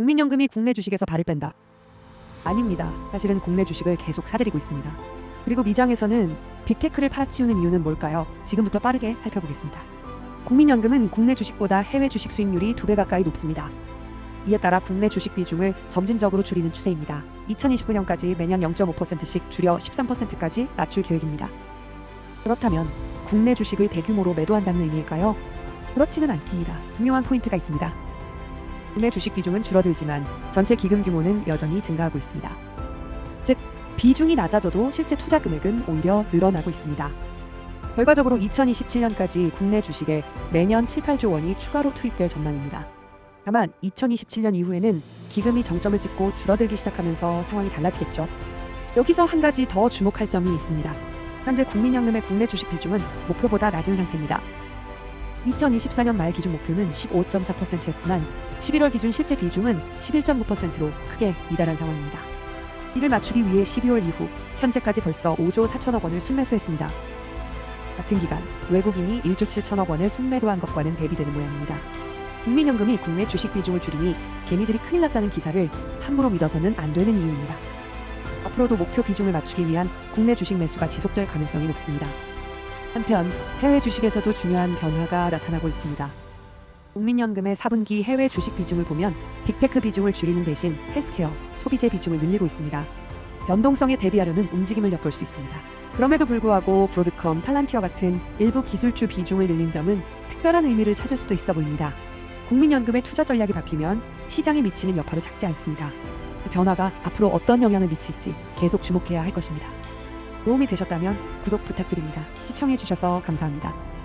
국민연금이 국내 주식에서 발을 뺀다. 아닙니다. 사실은 국내 주식을 계속 사들이고 있습니다. 그리고 미장에서는 빅테크를 팔아치우는 이유는 뭘까요? 지금부터 빠르게 살펴보겠습니다. 국민연금은 국내 주식보다 해외 주식 수익률이 두 배 가까이 높습니다. 이에 따라 국내 주식 비중을 점진적으로 줄이는 추세입니다. 2029년까지 매년 0.5%씩 줄여 13%까지 낮출 계획입니다. 그렇다면 국내 주식을 대규모로 매도한다는 의미일까요? 그렇지는 않습니다. 중요한 포인트가 있습니다. 국내 주식 비중은 줄어들지만 전체 기금 규모는 여전히 증가하고 있습니다. 즉, 비중이 낮아져도 실제 투자 금액은 오히려 늘어나고 있습니다. 결과적으로 2027년까지 국내 주식에 매년 7, 8조 원이 추가로 투입될 전망입니다. 다만 2027년 이후에는 기금이 정점을 찍고 줄어들기 시작하면서 상황이 달라지겠죠. 여기서 한 가지 더 주목할 점이 있습니다. 현재 국민연금의 국내 주식 비중은 목표보다 낮은 상태입니다. 2024년 말 기준 목표는 15.4%였지만 11월 기준 실제 비중은 11.9%로 크게 미달한 상황입니다. 이를 맞추기 위해 12월 이후 현재까지 벌써 5조 4천억 원을 순매수했습니다. 같은 기간 외국인이 1조 7천억 원을 순매도한 것과는 대비되는 모양입니다. 국민연금이 국내 주식 비중을 줄이니 개미들이 큰일 났다는 기사를 함부로 믿어서는 안 되는 이유입니다. 앞으로도 목표 비중을 맞추기 위한 국내 주식 매수가 지속될 가능성이 높습니다. 한편 해외 주식에서도 중요한 변화가 나타나고 있습니다. 국민연금의 4분기 해외 주식 비중을 보면 빅테크 비중을 줄이는 대신 헬스케어, 소비재 비중을 늘리고 있습니다. 변동성에 대비하려는 움직임을 엿볼 수 있습니다. 그럼에도 불구하고 브로드컴, 팔란티어 같은 일부 기술주 비중을 늘린 점은 특별한 의미를 찾을 수도 있어 보입니다. 국민연금의 투자 전략이 바뀌면 시장에 미치는 여파도 작지 않습니다. 이 변화가 앞으로 어떤 영향을 미칠지 계속 주목해야 할 것입니다. 도움이 되셨다면 구독 부탁드립니다. 시청해주셔서 감사합니다.